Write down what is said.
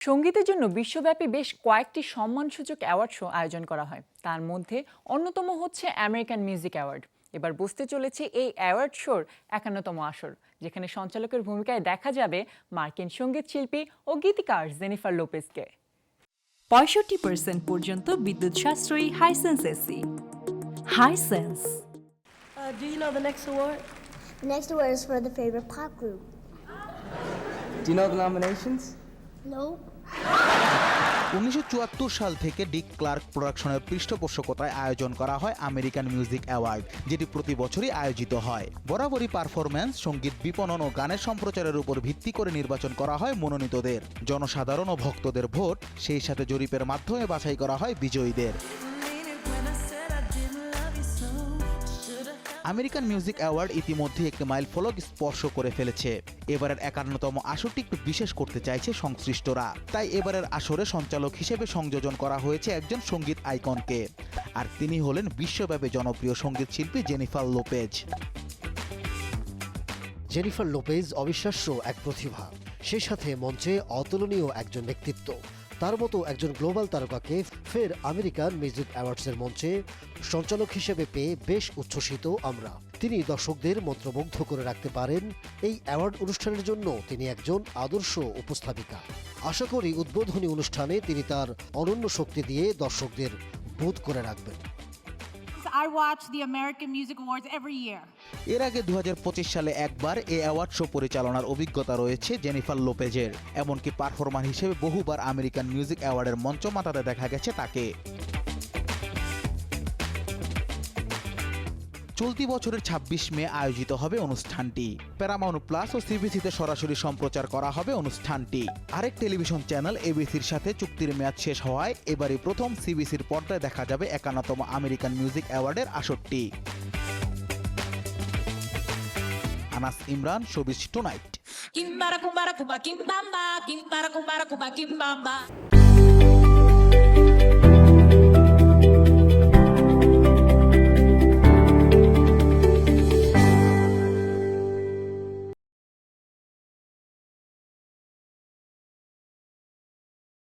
সঙ্গীতের জন্য বিশ্বব্যাপী বেশ কয়েকটি সম্মানসূচক অ্যাওয়ার্ড শো আয়োজন করা হয় তার মধ্যে অন্যতম হচ্ছে আমেরিকান মিউজিক অ্যাওয়ার্ড এবার বুঝতে চলেছে এই অ্যাওয়ার্ড শোর একান্নতম আসর যেখানে সঞ্চালকের ভূমিকায় দেখা যাবে মার্কিন সংগীত শিল্পী ও গীতিকার জেনিফার লোপেজকে পঁয়ষট্টি পার্সেন্ট পর্যন্ত বিদ্যুৎ সাশ্রয়ী Hisense AC Hisense Uh, do you know the next award? The next award is for the favorite pop group. Do you know the nominations? No. উনিশশো চুয়াত্তর সাল থেকে ডিক ক্লার্ক প্রোডাকশনের পৃষ্ঠপোষকতায় আয়োজন করা হয় আমেরিকান মিউজিক অ্যাওয়ার্ড, যেটি প্রতি বছরই আয়োজিত হয়। বরাবরই পারফরম্যান্স, সংগীত বিপণন ও গানের সম্প্রচারের উপর ভিত্তি করে নির্বাচন করা হয় মনোনীতদের। জনসাধারণ ও ভক্তদের ভোট সেই সাথে জরিপের মাধ্যমে বাছাই করা হয় বিজয়ীদের। আমেরিকান মিউজিক অ্যাওয়ার্ড ইতিমধ্যে একটি মাইল ফলক স্পর্শ করে ফেলেছে। এবারের একান্নতম আসরটি একটু বিশেষ করতে চাইছে সংশ্লিষ্টরা। তাই এবারের আসরে সঞ্চালক হিসেবে সংযোজন করা হয়েছে একজন সংগীত আইকনকে। আর তিনি হলেন বিশ্বব্যাপী জনপ্রিয় সংগীত শিল্পী জেনিফার লোপেজ। জেনিফার লোপেজ অবিশ্বাস্য এক প্রতিভা। সেই সাথে মঞ্চে অতুলনীয় একজন ব্যক্তিত্ব। তার মতো একজন গ্লোবাল তারকাকে ফের আমেরিকান মিউজিক অ্যাওয়ার্ডসের মঞ্চে সঞ্চালক হিসেবে পেয়ে বেশ উচ্ছ্বসিত আমরা। তিনি দর্শকদের মন্ত্রমুগ্ধ করে রাখতে পারেন এই অ্যাওয়ার্ড অনুষ্ঠানের জন্য। তিনি একজন আদর্শ উপস্থাপিকা। আশা করি উদ্বোধনী অনুষ্ঠানে তিনি তার অনন্য শক্তি দিয়ে দর্শকদের বোধ করে রাখবেন। I watch the American Music Awards every year. এর আগে দু হাজার পঁচিশ সালে একবার এ অ্যাওয়ার্ড শো পরিচালনার অভিজ্ঞতা রয়েছে জেনিফার লোপেজের। এমনকি পারফরমার হিসেবে বহুবার আমেরিকান মিউজিক অ্যাওয়ার্ডের মঞ্চ মাতাতে দেখা গেছে তাকে। চলতি বছরের ২৬ মে আয়োজিত হবে অনুষ্ঠানটি। প্যারামাউন্ট প্লাস ও সিবিসিতে সরাসরি সম্প্রচার করা হবে অনুষ্ঠানটি। আরেক টেলিভিশন চ্যানেল এবিসির সাথে চুক্তির মেয়াদ শেষ হওয়ায় এবারই প্রথম সিবিসির পর্দায় দেখা যাবে একান্নতম আমেরিকান মিউজিক অ্যাওয়ার্ডের আসরটি। Anas Imran showbiz tonight.